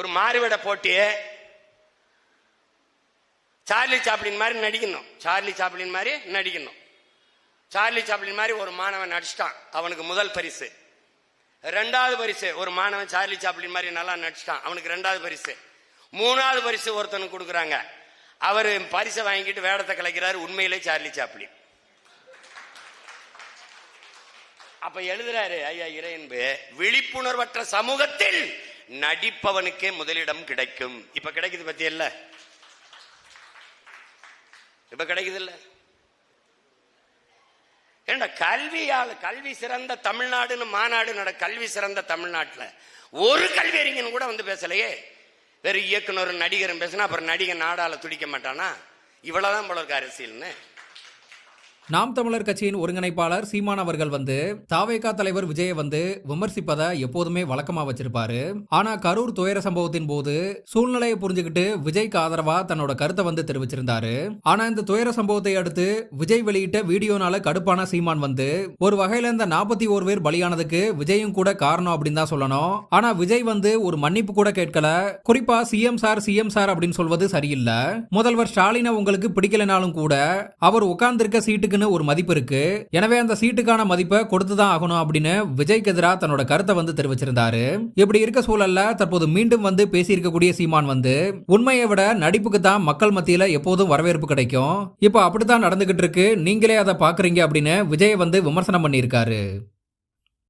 ஒரு மாறுவிட போட்டி Charlie Chaplin மாதிரி நடிக்கணும். சார்லி சாப்ளின் மாதிரி நடிக்கணும். சார்லி சாப்ளின் மாதிரி ஒரு மாணவன் நடிச்சிட்டான். அவனுக்கு முதல் பரிசு. ரெண்டாவது பரிசு ஒரு மாணவன் சார்லி சாப்ளின் மாதிரி நல்லா நடிச்சிட்டான். அவனுக்கு ரெண்டாவது பரிசு. மூணாவது பரிசு ஒருத்தனுக்கு கொடுக்குறாங்க. அவர் பரிசை வாங்கிட்டு வேடத்தை கலைக்கிறாரு உண்மையிலே சார்லி சாப்ளின். அப்ப எழுதுறாரு ஐயா இறையன்பு விழிப்புணர்வற்ற சமூகத்தில் நடிப்பவனுக்கே முதலிடம் கிடைக்கும். இப்ப கிடைக்குது பத்தி இல்ல இப்ப கிடைக்குது இல்ல? ஏண்டா கல்வியால் கல்வி சிறந்த தமிழ்நாடுன்னு மாநாடு நட கல்வி சிறந்த தமிழ்நாட்டுல. ஒரு கல்வி அறிஞன் கூட வந்து பேசலையே. வேறு இயக்குனர் நடிகரும் பேசினா அப்புறம் நடிகன் நாடால துடிக்க மாட்டானா? இவ்வளவுதான் போல இருக்கு அரசியல்னு. நாம் தமிழர் கட்சியின் ஒருங்கிணைப்பாளர் சீமான் அவர்கள் வந்து தாவேகா தலைவர் விஜயை வந்து விமர்சிப்பதை எப்போதுமே வழக்கமா வச்சிருப்பாரு. ஆனா கரூர் துயர சம்பவத்தின் போது சூழ்நிலையை புரிஞ்சுக்கிட்டு விஜய்க்கு ஆதரவா தன்னோட கருத்தை வந்து தெரிவிச்சிருந்தாரு. ஆனா இந்த துயர சம்பவத்தை அடுத்து விஜய் வெளியிட்ட வீடியோனால கடுப்பான சீமான் வந்து ஒரு வகையில இந்த நாற்பத்தி ஓரு பேர் பலியானதுக்கு விஜயும் கூட காரணம் அப்படின்னு தான் சொல்லணும். ஆனா விஜய் வந்து ஒரு மன்னிப்பு கூட கேட்கல. குறிப்பா சிஎம் சார் சிஎம் சார் அப்படின்னு சொல்வது சரியில்லை. முதல்வர் ஸ்டாலினை உங்களுக்கு பிடிக்கலனாலும் கூட அவர் உட்கார்ந்திருக்க சீட்டுக்குன்னு ஒரு மதிப்பு இருக்கு. எனவே அந்த சீட்டுக்கான மதிப்பை கொடுத்துதான் ஆகணும் அப்படின்னு விஜய்க்கு எதிராக தன்னோட கருத்தை வந்து தெரிவிச்சிருந்தாரு. இப்படி இருக்க சூழல்ல தற்போது மீண்டும் வந்து பேசியிருக்கக்கூடிய சீமான் வந்து உண்மையை விட நடிப்புக்கு தான் மக்கள் மத்தியில எப்போதும் வரவேற்பு கிடைக்கும். இப்போ அப்படித்தான் நடந்துகிட்டு இருக்கு. நீங்களே அதை பாக்குறீங்க அப்படின்னு விஜய் வந்து விமர்சனம் பண்ணியிருக்காரு.